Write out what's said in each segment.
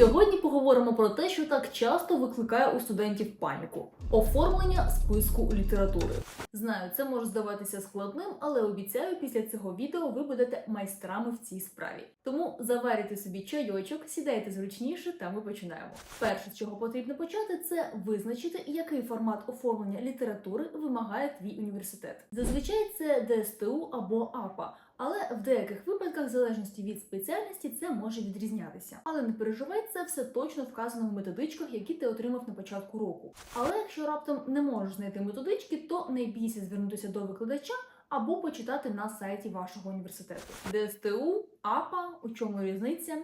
Сьогодні поговоримо про те, що так часто викликає у студентів паніку: оформлення списку літератури. Знаю, це може здаватися складним, але обіцяю, після цього відео ви будете майстрами в цій справі. Тому заварюйте собі чайочок, сідайте зручніше, та ми починаємо. Перше, з чого потрібно почати, це визначити, який формат оформлення літератури вимагає твій університет. Зазвичай це ДСТУ або АПА. Але в деяких випадках, в залежності від спеціальності, це може відрізнятися. Але не переживай, це все точно вказано в методичках, які ти отримав на початку року. Але якщо раптом не можеш знайти методички, то не бійся звернутися до викладача або почитати на сайті вашого університету. ДСТУ, АПА, у чому різниця?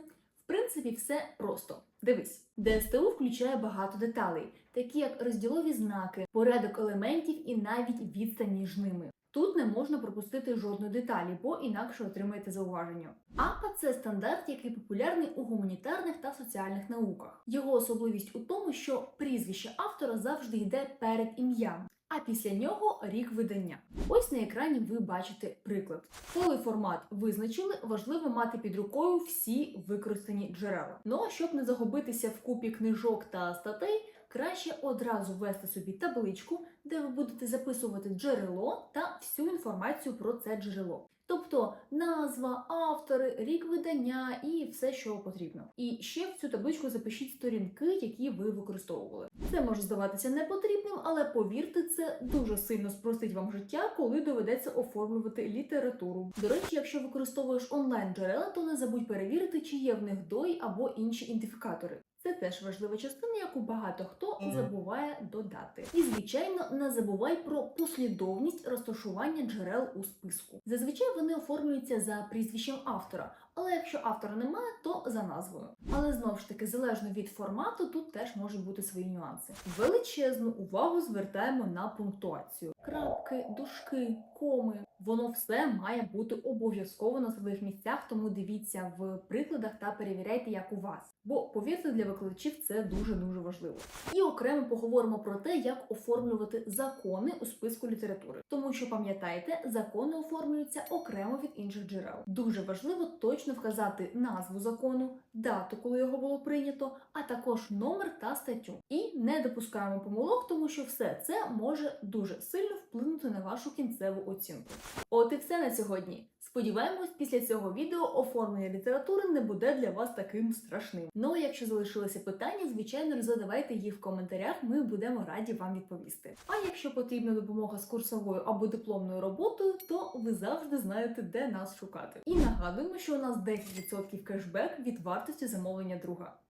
В принципі, все просто. Дивись, ДСТУ включає багато деталей, такі як розділові знаки, порядок елементів і навіть відстань між ними. Тут не можна пропустити жодної деталі, бо інакше отримаєте зауваження. АПА це стандарт, який популярний у гуманітарних та соціальних науках. Його особливість у тому, що прізвище автора завжди йде перед ім'ям. А після нього рік видання. Ось на екрані ви бачите приклад. Коли формат визначили, важливо мати під рукою всі використані джерела. Ну а щоб не загубитися в купі книжок та статей, краще одразу ввести собі табличку, де ви будете записувати джерело та всю інформацію про це джерело. Тобто назва, автори, рік видання і все, що потрібно. І ще в цю табличку запишіть сторінки, які ви використовували. Це може здаватися непотрібним, але повірте, це дуже сильно спростить вам життя, коли доведеться оформлювати літературу. До речі, якщо використовуєш онлайн джерела, то не забудь перевірити, чи є в них DOI або інші ідентифікатори. Це теж важлива частина, яку багато хто забуває додати. І звичайно, не забувай про послідовність розташування джерел у списку. Зазвичай вони оформлюються за прізвищем автора, але якщо автора немає, то за назвою. Але знову ж таки, залежно від формату, тут теж можуть бути свої нюанси. Величезну увагу звертаємо на пунктуацію: крапки, дужки, коми. Воно все має бути обов'язково на своїх місцях, тому дивіться в прикладах та перевіряйте, як у вас. Бо повірте, для викладачів це дуже дуже важливо. І окремо поговоримо про те, як оформлювати закони у списку літератури, тому що пам'ятайте, закони оформлюються окремо від інших джерел. Дуже важливо точно вказати назву закону, дату, коли його було прийнято, а також номер та статтю. І не допускаємо помилок, тому що все це може дуже сильно вплинути на вашу кінцеву оцінку. От і все на сьогодні. Сподіваємось, після цього відео оформлення літератури не буде для вас таким страшним. Ну а якщо залишилися питання, звичайно, задавайте їх в коментарях. Ми будемо раді вам відповісти. А якщо потрібна допомога з курсовою або дипломною роботою, то ви завжди знаєте, де нас шукати. І нагадуємо, що у нас 10% кешбек від вартості замовлення друга.